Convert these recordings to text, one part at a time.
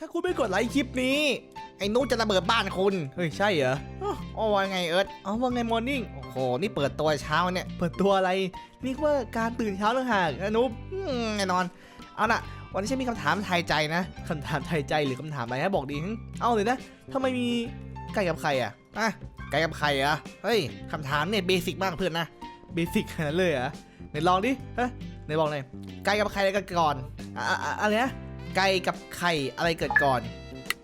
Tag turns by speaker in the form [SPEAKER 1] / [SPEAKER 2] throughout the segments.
[SPEAKER 1] ถ้าคุณไม่กดไลค์คลิปนี้ ไอ้นุจะระเบิดบ้านคุณ เฮ้ย ใช่เหรออ้าวอ๋อว่าไงเอิร์ธอ๋อว่าไงมอร์นิ่ง โอ้โห นี่เปิดตัวเช้าเนี่ย เปิดตัวอะไร นี่ว่าการตื่นเช้าต่างหากนะนุ๊บอืมแน่นอน เอาล่ะ วันนี้ฉันมีคำถามทายใจนะคำถามทายใจหรือคำถามอะไรฮะบอกดีหึเอาเลยนะทำไมมีไก่กับไข่อะอะไก่กับไข่เหรอะ เฮ้ยคำถามเนี่ยเบสิกมากเพื่อนนะ เบสิกขนาดนั้นเลยเหรอะไหนลองดิฮะไหนบอกหน่อยไก่กับไข่อะไรเกิดก่อน อะอะอะอะไรนะ ไก่กับไข่อะไรเกิดก่อน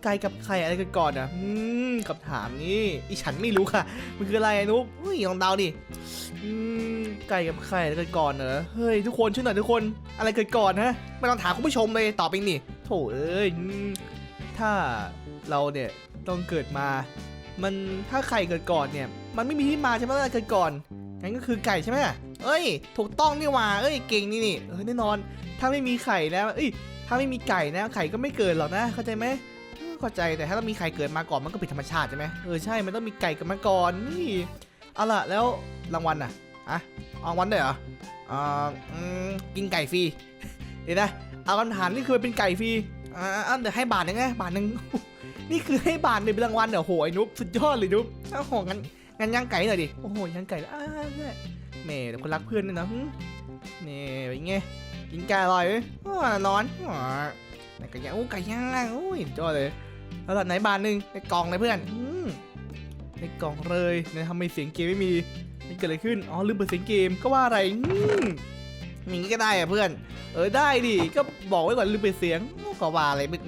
[SPEAKER 1] ไก่กับไข่อะไรเกิดก่อนอะอืมคำถามนี้อีฉันไม่รู้ค่ะ มันคืออะไรนุ๊กเฮ้ยลองเดาดิอืมไก่กับไข่อะไรเกิดก่อนเหรอเฮ้ยทุกคนช่วยหน่อยทุกคนอะไรเกิดก่อนฮะไม่ต้องถามคุณผู้ชมเลยตอบเองนี่โถเอ้ยอืมถ้าเราเนี่ยต้องเกิดมา มันถ้าไข่เกิดก่อนเนี่ย มันไม่มีที่มาใช่ไหมว่าเกิดก่อนงั้นก็คือไก่ใช่ไหมเอ้ย ถูกต้องนี่ว่าเอ้ยเก่งนี่นี่เออแน่นอน ถ้าไม่มีไข่นะเอ้ยถ้าไม่มีไก่นะไข่ก็ไม่เกิดหรอกนะเข้าใจไหมเออเข้าใจแต่ถ้าต้องมีไข่เกิดมาก่อนมันก็ผิดธรรมชาติใช่ไหมเออใช่มันต้องมีไก่กิดมาก่อนนี่เอาล่ะแล้วรางวัลน่ะอะเอรางวัลได้เหรออ่าอืมกินไก่ฟรีเดี๋ยวนะเอาคำถามนี่คือเป็นไก่ฟรีอ่าเดี๋ยวให้บาทหนึงไงบาทหนึ่งนี่คือให้บาทหนึ่งเป็นรางวัลเหรอโหไอ้นุ๊บสุดยอดเลยนุ๊บอ้าวโหงั้นงั้นย่างไก่หน่อยดิโอ้โหย่างไก่อ่าเนี่แหม่คนรักเพื่อนเนี่ยนะหึนี่เป็นไง กินไก่อร่อยไหมอ้านอนอ๋อไก่ย่างโอ้ไก่ย่างโอ้ยสุดยอเลยแล้วไหนบาทหนึ่งในกล่องเลยเพื่อนอในกล่องเลยเนี่ยทำไมเสียงเกมไม่มีนี่เกิดอะไรขึ้นอ๋อลืมเปิดเสียงเกมก็ว่าอะไรมีงี้ก็ได้อะเพื่อน เออได้ดิก็บอกไว้ก่อนลืมเปิดเสียงก็ว่าอะไรมึง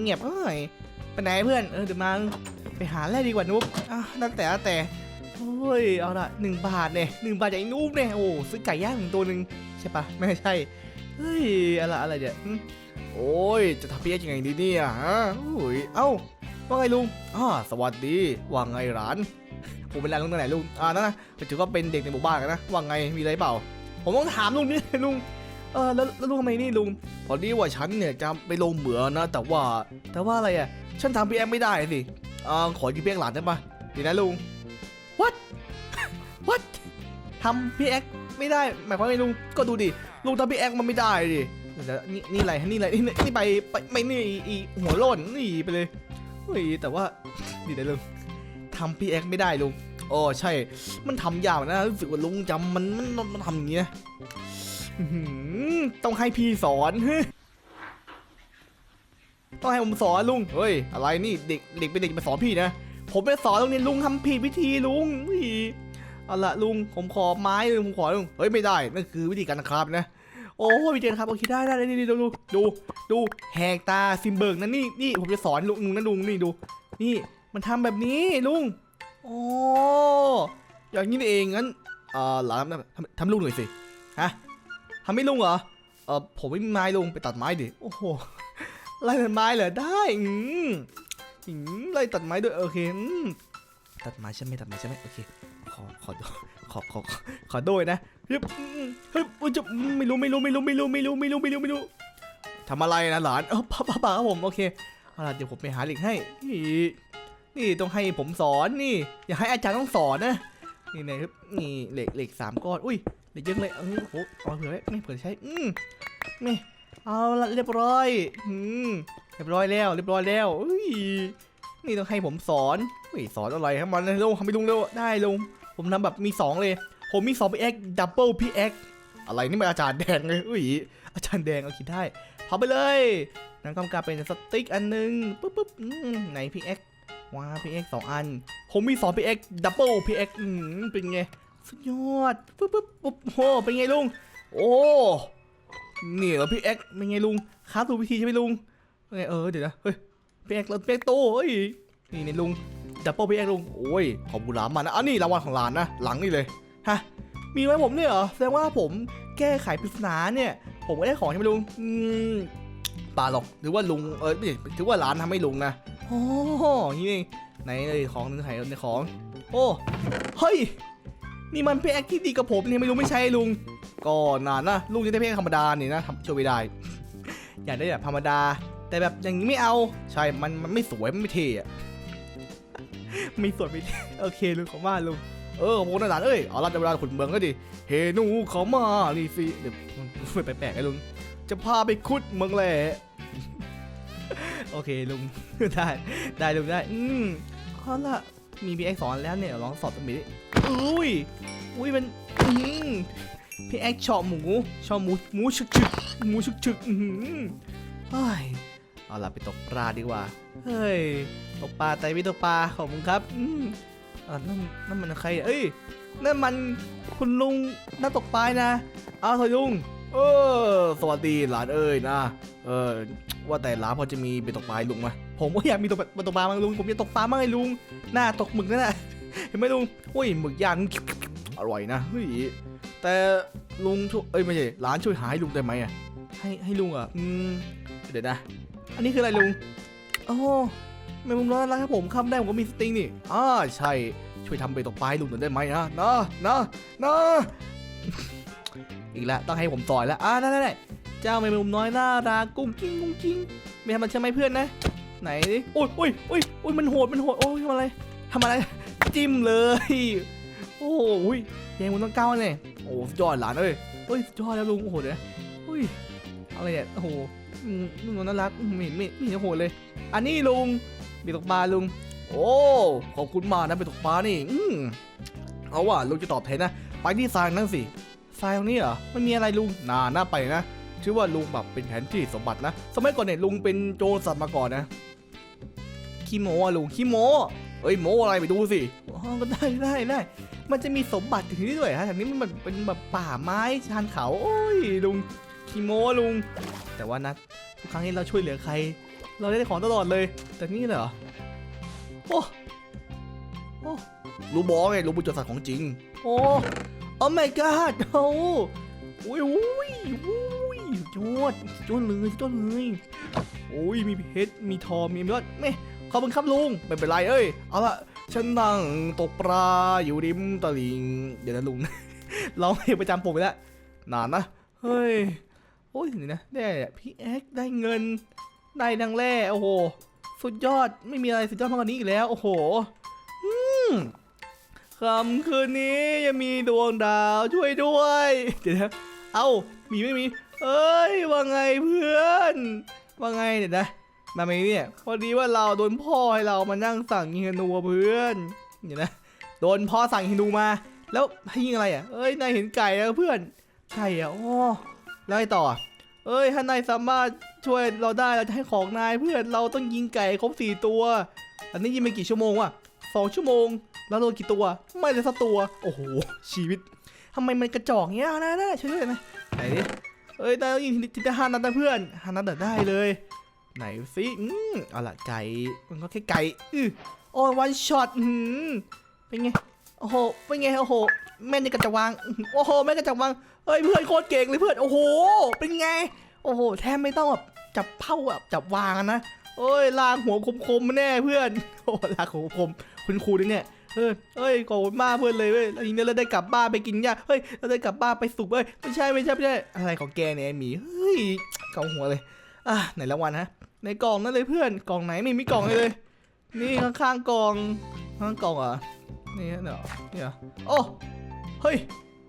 [SPEAKER 1] เงียบๆเอ้ยไปไหนเพื่อนเออเดี๋ยวมาไปหาแร่ดีกว่านุ๊กอะนั่นแต่แล้วแต่ โอ้ย เอาละหนึ่งบาทเนี่ยหนึ่งบาทจากไอ้นุ๊กเนี่ย โอ้ ซื้อไก่ย่างหนึ่งตัวหนึ่งใช่ปะไม่ใช่ เฮ้ย อะไรอะไรเนี่ยโอ้ย จะทำเพี้ยยังไงดีเนี่ยฮะโอ้ย เอ้า ว่าไงลุงอ่าสวัสดี ว่าไงหลานผมเป็นหลานลุงตั้งไหนลุง อ่านั่นนะถือว่าเป็นเด็กในหมู่บ้านกันนะ ว่าไง มีอะไรเปล่า ผมต้องถามลุงนี่ลุง เออแล้วแล้วลุงทำไมนี่ลุง พอดีว่าฉันเนี่ยจะไปลงเหมือนะ แต่ว่า แต่ว่าอะไรอะ ฉันทำพี่แอมไม่ได้สิอ่าขอยืมพี่แอมหลานได้ปะดีนะลุง what what ทำพี่แอคไม่ได้ หมายความว่าไงลุงก็ดูดิลุงทำพี่แอคมันไม่ได้ดิเดี๋ยวนี่นี่อะไรนี่อะไรนี่นี่ไปไปไม่นี่อีหัวโล้นนี่ไปเลยเฮ้ยแต่ว่านี่นะลุงทำพี่แอคไม่ได้ลุงโอ้ใช่ มันทำยากนะรู้สึกว่าลุงจำมันมันมันทำอย่างนี้นะอื้อหือต้องให้พี่สอนเฮ้ยต้องให้ผมสอนลุง เฮ้ย อะไรนี่เด็กเด็กเป็นเด็กมาสอนพี่นะ ผมไปสอนลุงนี่ยลุงทำผิดวิธีลุงเฮ้ยเอาละลุงผมขอไม้เลยผมขอลุงเฮ้ยไม่ได้นั่นคือวิธีการนะครับนะโอ้วิธีการครับโอเคได้ได้ได้นี่ดูดูดูดูแหกตาซิมเบิร์กนะนี่นี่ผมจะสอนลุงนะลุงนี่ดู นี่มันทำแบบนี้ลุงโอ้อย่างนี้เองงั้นเอ่อหลานทำทำทำลุงหน่อยสิฮะทำไม่ลุงเหรอเออผมไม่มีไม้ลุงไปตัดไม้ดิโอ้โหไล่ตัดไม้เหรอได้อืม อืมไล่ตัดไม้ด้วยโอเคอืมตัดไม้ใช่ไหมตัดไม้ใช่ไหมโอเคขอขอขอขอขอขอโด้วยนะฮึบฮึบอุ๊ยจะไม่รู้ไม่รู้ไม่รู้ไม่รู้ไม่รู้ไม่รู้ไม่รู้ไม่รู้ทำอะไรนะหลานเออป้าป้าป้าครับผมโอเคเอาล่ะเดี๋ยวผมไปหาเหล็กให้นี่นี่ต้องให้ผมสอนนี่ อย่าให้อาจารย์ต้องสอนนะนี่นะครับนี่เหล็กเหล็กสามก้อนอุ้ยเหล็กเยอะเลยเออโหเอาเผื่อไว้ไม่เผื่อใช้อืมนี่เอาละเรียบร้อยอืม รียบร้อยแล้วเรียบร้อยแล้วอุ้ยนี่ต้องให้ผมสอนอุ้ยสอนอะไรครับมันเร็วทำไปลุงเร็วได้ลุงผมทำแบบมีสองเลย ผมมี2 PX Double PX อะไรนี่มันอาจารย์แดงเลยอุ้ยอาจารย์แดงเอาคิดได้พอไปเลยนั่นกำกับเป็นสติ๊กอันหนึงปุ๊บปุ๊บไหน PX ว้า PX สองอัน ผมมี2 PX Double PX อืมเป็นไงสุดยอดปุ๊บปุ๊บปุ๊บโอ้เป็นไงลุงโอ้นี่เหรอ PX เป็นไงลุงค้าถูกวิธีใช่ไหมลุง เป็นไงเออเดี๋ยวนะเฮ้ย PX แล้ว PX โตเฮ้ยนี่ในลุงดับเบิลพีเอ็กลุงโอ้ยขอบคุณหลามานะอันนี้รางวัลของหลานนะหลังนี่เลยฮะมีไว้ผมเนี่ยเหรอแสดงว่าผมแก้ไขปริศนาเนี่ย ผมก็ได้ของใช่ไหมลุงอืมป่าหรอกหรือว่าลุงเออไม่ใช่ถือว่าหลานทำให้ลุงนะโอ้นี่เองไหนเลยของนึงไหนในของ โอ้เฮ้ยนี่มันพีเอ็กที่ดีกับผมนี่ไม่รู้ไม่ใช่ลุงก็นานนะลุงจะได้พีเอ็กธรรมดาเนี่ยนะทำช่วยไม่ได้ อยากได้แบบธรรมดา แต่แบบอย่างนี้ไม่เอา ใช่ มันมันไม่สวยมันไม่เท่อะไม่สวยไม่เท่โอเคลุงขอมาลุงเออโมนาดานเอ้ยเอาละเวลาขุนเมืองก็ดิเฮนูเขามานี่สิเดี๋ยวมันไปแปลกๆไอ้ลุงจะพาไปขุดเมืองแหละโอเคลุงได้ได้ลุงได้อืมเอาละมีพี่แอ็กสอนแล้วเนี่ยลองสอบตัวนี้ดิอุ้ยอุ้ยมันอืมพี่แอ็กชอบหมูชอบหมูหมูฉึกฉึกหมูฉึกฉึกอือหือเฮ้ย เอาล่ะไปตกปลาดีกว่า เฮ้ย ตกปลาแต่ไม่ตกปลาขอบคุณครับ อืมอ่านั่นนั่นมันใครเอ้ย นั่นมันคุณลุงนักตกปลานะ เอาวทอยลุง เออ สวัสดีหลานเอ้ยนะ เออ ว่าแต่หลานพอจะมีไปตกปลาลุงไหมผมก็อยากมีตกปลาตกปลาบ้างลุง ผมอยากตกปลาบ้างไอ้ลุง หน้าตกหมึกนั่นแหละเห็นไหมลุง อุ้ยหมึกย่างอร่อยนะเฮ้ยแต่ลุงช่วยเอ้ยไม่ใช่หลานช่วยหาให้ลุงได้ไหมอะให้ให้ลุงอะอืมเดี๋ยวนะ อันนี้คืออะไรลุงโอ้แม่มุมร้อนรักครับผมคำได้ผมก็มีสติงนี่อ่าใช่ ช่วยทำไปตกปลาให้ลุงหน่อยได้ไหมนะนะนะนะอีกแล้วต้องให้ผมต่อยแล้วอ่าได้ได้ได้เจ้าแมงมุมน้อยน่ารักกุ้งกิ้งกุ้งกิ้งไม่ทำมันใช่ไหมเพื่อนนะ ไหนดิโอ้ยโอ้ยโอ้ยโอ้ยมันโหดมันโหดโอ้ยทำอะไรทำอะไรจิ้มเลย โอ้โหยแยงมันต้องก้าวเลยโอ้สุดยอดหลานเอ้ยเฮ้ยสุดยอดแล้วลุงโอ้โหเดี๋ยวนะอุ้ยอะไรเนี่ยโอ้โห ลุงน่ารักไม่เห็นไม่ไม่เห็นโหดเลย อันนี้ลุงมีตกปลาลุง โอ้ขอบคุณมากนะไปตกปลานี่อืมเอาว่าลุงจะตอบแทนนะ ไปที่ทรายนั่นสิทรายตรงนี้เหรอมันมีอะไรลุงน่าน่าไปนะชื่อว่าลุงแบบเป็นแผนที่สมบัตินะ สมัยก่อนเนี่ยลุงเป็นโจรสัตว์มาก่อนนะขี้โมอะลุงขี้โมเอ้ยโมอะไรไปดูสิอ๋อก็ได้ได้ได้ มันจะมีสมบัติอยู่ที่นี่ด้วยฮะแถวนี้มันแบบเป็นแบบป่าไม้ชานเขา โอ้ยลุงขี้โมลุง แต่ว่านะทุกครั้งที่เราช่วยเหลือใคร เราได้ของตลอดเลย แต่นี่เหรอโอ้โอ้ลุงบอไงลุงเป็นโจรสัตว์ของจริง โอ้โอ้ my god โอ้อุ้ยอุ้ยอุ้ยยอดยอดเลยยอดเลยโอ้ยมีเพชรมีทองมียอดไม่ขอบคุณครับลุงไม่เป็นไรเอ้ยเอาละฉันนั่งตกปลาอยู่ริมตลิ่งเดี๋ยวนะลุงร้องเพลงประจำผมไปแล้วนานนะเฮ้ย โอ้ยนี่นะได้พี่แอ๊กได้เงิน ได้ดังแร่โอ้โห สุดยอดไม่มีอะไรสุดยอดมากกว่านี้อีกแล้ว โอ้โหอืมคำคืนนี้ยังมีดวงดาวช่วยด้วย เดี๋ยวนะเอ้ามีไม่มี เอ้ยว่าไงเพื่อน ว่าไงเดี๋ยวนะมาไหมเนี่ยพอดีว่าเราโดนพ่อให้เรามานั่งสั่งยิงธนูเพื่อนเดี๋ยวนะโดนพ่อสั่งยิงธนูมา แล้วให้ยิงอะไรอะเอ้ยนายเห็นไก่แล้วเพื่อนไก่อะโอ้ แล้วไงต่อ เอ้ย ถ้านายสามารถช่วยเราได้เราจะให้ของนายเพื่อนเราต้องยิงไก่ครบสี่ตัว อันนี้ยิงไปกี่ชั่วโมงวะสองชั่วโมง แล้วโดนกี่ตัว ไม่เลยสักตัว โอ้โห ชีวิตทำไมมันกระจอกเงี้ยนะนะช่วยด้วยนะไหนดิเอ้ยได้แล้วยิงทีละห้านัดนะเพื่อนห้านัดเดี๋ยวได้เลย ไหนสิอืมเอาละไก่ มันก็แค่ไก่ อือโอ้วันช็อตอืมเป็นไง โอ้โห เป็นไง โอ้โห แม่นในกระจับวาง โอ้โห แม่กระจับวาง เฮ้ยเพื่อนโคตรเก่งเลยเพื่อน โอ้โห เป็นไง โอ้โห แทบไม่ต้องแบบจับเผ้าแบบจับวางนะโอ้ยลางหัวคมๆแน่เพื่อน โอ้ลางหัวคมคุณครูด้วยเนี่ยเออเอ้ยขอบคุณมากเพื่อนเลยเว้ยแล้วทีนี้เราได้กลับบ้านไปกินหญ้าเฮ้ย เราได้กลับบ้านไปสุกเว้ย ไม่ใช่ไม่ใช่ไม่ใช่ อะไรของแกเนี่ยหมี เฮ้ยเกาหัวเลย อะไหนรางวัลฮะ ในกล่องนั่นเลยเพื่อน กล่องไหนไม่มีกล่องเลย นี่ข้างๆกล่อง ข้างกล่องอะนี่เหรอนี่เหรอโอ้ เฮ้ย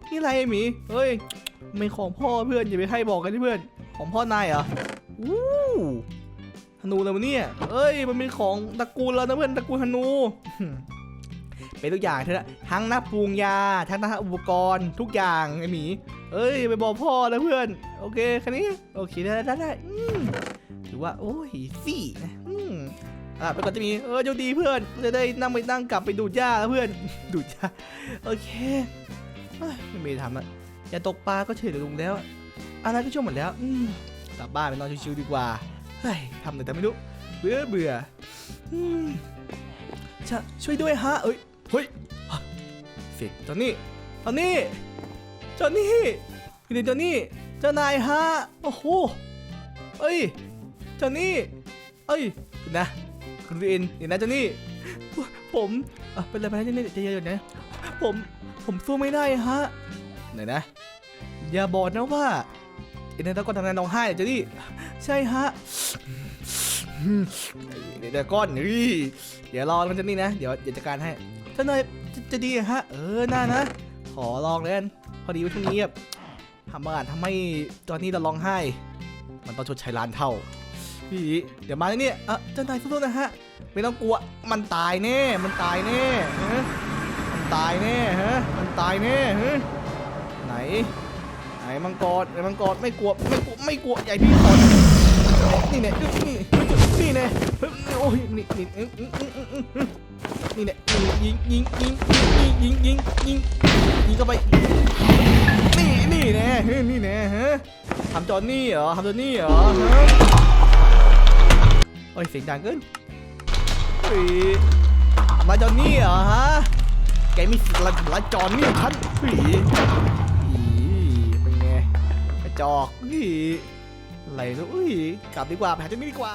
[SPEAKER 1] นี่อะไรไอ้หมี เฮ้ย ไม่ของพ่อเพื่อนอย่าไปให้บอกกันที่เพื่อน ของพ่อนายเหรอวู้ธนูอะไรวะเนี่ยเอ้ย มันเป็นของตระกูลเรานะเพื่อนตระกูลธนู เป็นทุกอย่างเถอะทั้งนักปรุงยา ทั้งนักอุปกรณ์ทุกอย่างไอหมี เอ้ย ไปบอกพ่อนะเพื่อน โอเคแค่นี้ โอเคได้ได้ได้ถือว่า โอ้ยสี่นะอะไปก่อนจะมี เออโชคดีเพื่อน จะได้นั่งไปนั่งกลับไปดูดหญ้าล้วเพื่อน ดูดหญ้า โอเค ไม่มีทำอะอย่าตกปลาก็เฉยลุงแล้ว อะไรก็ช่วงหมดแล้ว อืมกลับบ้านไปนอนชิวๆดีกว่า เฮ้ยทำอะไรแต่ไม่รู้ เบื่อเบื่ออืมชะช่วยด้วยฮะ เอ้ย เฮ้ยเสียงจอนนี่จอนนี่จอนนี่พี่เดนจอนนี่เจ้านายฮะ โอ้โห เอ้ยจอนนี่เอ้ยเดี๋ยวนะคุณวีนเดี๋ยวนะจอนนี่ผมอะเป็นอะไรไปนะจอนนี่ใจเย็นๆนะผม ผมสู้ไม่ได้ฮะไหนนะ อย่าบอกนะว่าเอ็นเตอร์ก้อนทำงานร้องไห้เจอรี่ใช่ฮะเดี๋ยวก้อนนี่เดี๋ยวรอมันจะนี่นะ เดี๋ยวเดี๋ยวจัดการให้เจ้านายจะจะดีฮะ เออน่านะ ขอลองเล่นพอดีว่าช่วงนี้แบบทำอาหารทำให้ตอนนี้เราร้องไห้ มันต้องชดใช้ล้านเท่าผีเดี๋ยวมาแล้วเนี่ยเออเจ้านายสู้ๆนะฮะ ไม่ต้องกลัว มันตายแน่ มันตายแน่ ตายแน่ฮะ มันตายแน่ฮะ ไหน ไหนมังกรไหนมังกรไม่กลัว ไม่กลัว ไม่กลัว ใหญ่พี่ตอนนี่เนี่ยนี่นี่เนี่ยโอ้ย นี่นี่นี่เนี่ยยิงยิงยิงยิงยิงยิงยิงเข้าไป นี่นี่แนี่ยนี่แน่ฮะทำจอนนี่เหรอทำจอนนี่เหรอเฮ้ยเสียงดังขึ้นมาจอนนี่เหรอฮะ แกมีสิทธิ์อะไรถึงละจอนนี่ฉันผีผีเป็นไงกระจอกนี่อะไรลูกอุ้ยกลับดีกว่าไปหาจอนนี่ดีกว่า